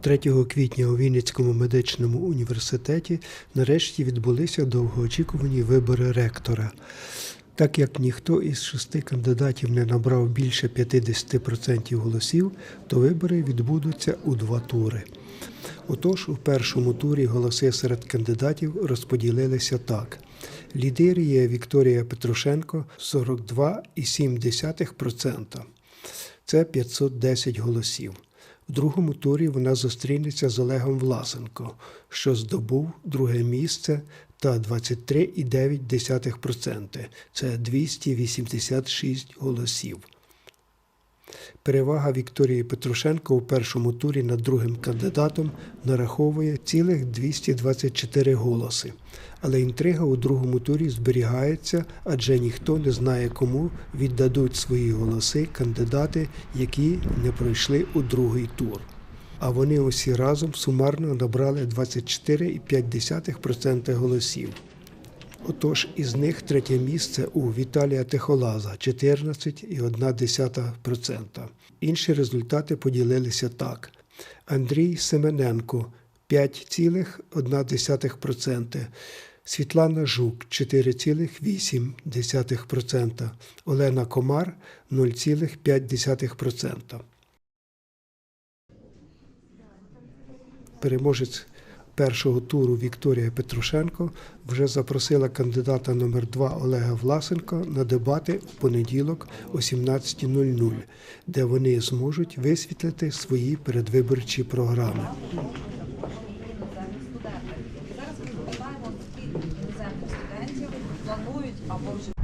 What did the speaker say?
3 квітня у Вінницькому медичному університеті нарешті відбулися довгоочікувані вибори ректора. Так як ніхто із шести кандидатів не набрав більше 50% голосів, то вибори відбудуться у два тури. Отож, у першому турі голоси серед кандидатів розподілилися так. Лідирує Вікторія Петрушенко 42,7%. Це 510 голосів. В другому турі вона зустрінеться з Олегом Власенко, що здобув друге місце та 23,9%. Це 286 голосів. Перевага Вікторії Петрушенко у першому турі над другим кандидатом нараховує цілих 224 голоси. Але інтрига у другому турі зберігається, адже ніхто не знає, кому віддадуть свої голоси кандидати, які не пройшли у другий тур. А вони усі разом сумарно набрали 24,5% голосів. Отож, із них третє місце у Віталія Тихолаза 14,1%. Інші результати поділилися так: Андрій Семененко 5,1%, Світлана Жук 4,8%, Олена Комар 0,5%. Переможець першого туру Вікторія Петрушенко вже запросила кандидата номер 2 Олега Власенко на дебати у понеділок о 17.00, де вони зможуть висвітлити свої передвиборчі програми. Зараз ми вибиваємо, скільки іноземних студентів планують або вже